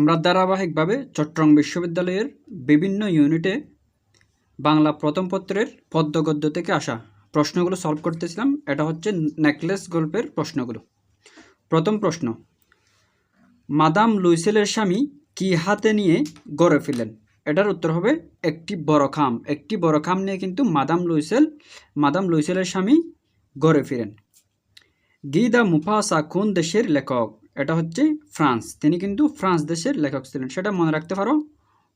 আমরা ধারাবাহিকভাবে চট্টগ্রাম বিশ্ববিদ্যালয়ের বিভিন্ন ইউনিটে বাংলা প্রথম পত্রের পদ্য গদ্য থেকে আসা প্রশ্নগুলো সলভ করতেছিলাম। এটা হচ্ছে নেকলেস গল্পের প্রশ্নগুলো। প্রথম প্রশ্ন, মাদাম লুইসেলের স্বামী কি হাতে নিয়ে গড়ে ফেলেন এটার উত্তর হবে, একটি বড় খাম। একটি বড় খাম নিয়ে কিন্তু মাদাম লুইসেল, মাদাম লুইসেলের স্বামী গড়ে ফিরেন। গি গিদা মুফাসা কোন দেশের লেখক? এটা হচ্ছে ফ্রান্স। তিনি কিন্তু ফ্রান্স দেশের লেখক ছিলেন। সেটা মনে রাখতে পারো,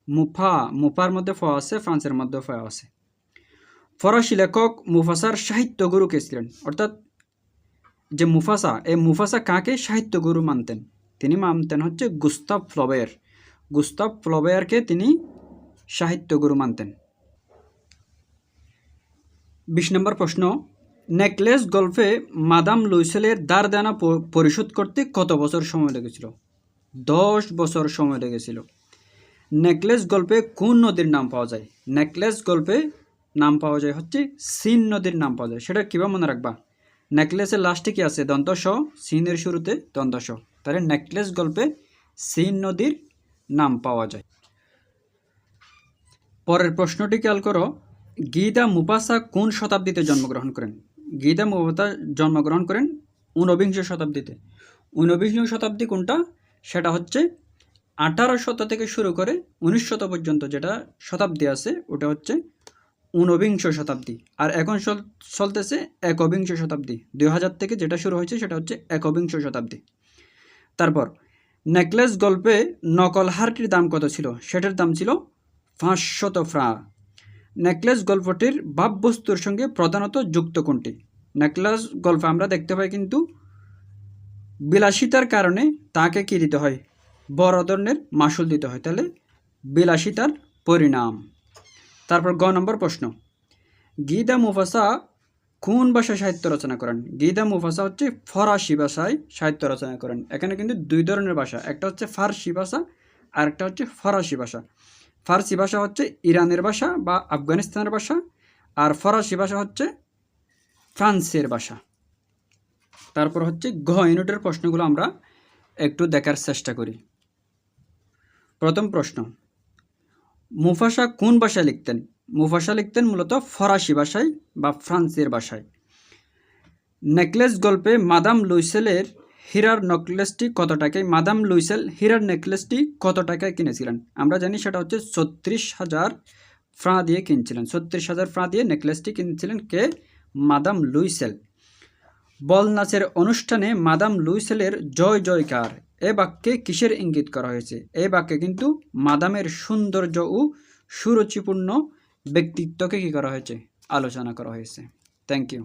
মুফা, মুফার মধ্যে ফ আছে, ফ্রান্সের মধ্যে ফ আছে। ফরাসি লেখক মুফাসার সাহিত্য গুরু কে ছিলেন? অর্থাৎ যে মুফাসা, এই মুফাসা কাকে? সাহিত্য গুরু মানতেন। তিনি মানতেন হচ্ছে গুস্তাব ফ্লবেয়ার। গুস্তাব ফ্লবেয়ারকে তিনি সাহিত্য গুরু মানতেন। বিশ নম্বর প্রশ্ন নেকলেস গল্পে মাদাম লুইসেলের দার দানা পরিশোধ করতে কত বছর সময় লেগেছিল? দশ বছর সময় লেগেছিল। নেকলেস গল্পে কোন নদীর নাম পাওয়া যায়? নেকলেস গল্পে নাম পাওয়া যায় হচ্ছে সিন নদীর নাম পাওয়া যায়। সেটা কীভাবে মনে রাখবা? নেকলেসের লাস্টে কি আছে? দন্ত স সিনের শুরুতে দন্ত স তাহলে নেকলেস গল্পে সিন নদীর নাম পাওয়া যায়। পরের প্রশ্নটি খেয়াল করো। গীদা মুপাসা কোন শতাব্দীতে জন্মগ্রহণ করেন? গীদা মুপাসা জন্মগ্রহণ করেন ঊনবিংশ শতাব্দীতে। ঊনবিংশ শতাব্দী কোনটা? সেটা হচ্ছে আঠারো শত থেকে শুরু করে উনিশ শত পর্যন্ত যেটা শতাব্দী আছে, ওটা হচ্ছে ঊনবিংশ শতাব্দী। আর এখন চল- চলতেছে একবিংশ শতাব্দী। দুই হাজার থেকে যেটা শুরু হয়েছে সেটা হচ্ছে একবিংশ শতাব্দী। তারপর, নেকলেস গল্পে নকল হারটির দাম কত ছিল? সেটার দাম ছিল পাঁচশত ফ্রা। নেকলেস গল্পটির ভাববস্তুর সঙ্গে প্রধানত যুক্ত কোনটি? নেকলেস গল্প আমরা দেখতে পাই কিন্তু বিলাসিতার কারণে তাকে কী দিতে হয়? বড় ধরনের মাসুল দিতে হয়। তাহলে বিলাসিতার পরিণাম। তারপর গ নম্বর প্রশ্ন। গীদা মুফাসা কোন ভাষায় সাহিত্য রচনা করেন? গীদা মুফাসা হচ্ছে ফরাসি ভাষায় সাহিত্য রচনা করেন। এখানে কিন্তু দুই ধরনের ভাষা, একটা হচ্ছে ফার্সি ভাষা আর একটা হচ্ছে ফরাসি ভাষা। ফার্সি ভাষা হচ্ছে ইরানের ভাষা বা আফগানিস্তানের ভাষা, আর ফরাসি ভাষা হচ্ছে ফ্রান্সের ভাষা। তারপর হচ্ছে ঘ ইউনিটের প্রশ্নগুলো আমরা একটু দেখার চেষ্টা করি। প্রথম প্রশ্ন, মুফাসা কোন ভাষায় লিখতেন? মুফাসা লিখতেন মূলত ফরাসি ভাষায় বা ফ্রান্সের ভাষায়। নেকলেস গল্পে মাদাম লুইসেলের হীরার নেকলেসটি কত টাকায়? মাদাম লুইসেল হীরার নেকলেসটি কত টাকায় কিনেছিলেন? আমরা জানি সেটা হচ্ছে ছত্রিশ হাজার ফ্রাঁ দিয়ে কিনছিলেন। ছত্রিশ হাজার ফ্রাঁ দিয়ে নেকলেসটি কিনেছিলেন কে? মাদাম লুইসেল বল নাচের অনুষ্ঠানে মাদাম লুইসেলের জয় জয়কার। এ বাক্যে কিসের ইঙ্গিত করা হয়েছে? এ বাক্যে কিন্তু মাদামের সৌন্দর্য ও সুরুচিপূর্ণ ব্যক্তিত্বকে কী করা হয়েছে? আলোচনা করা হয়েছে। Thank you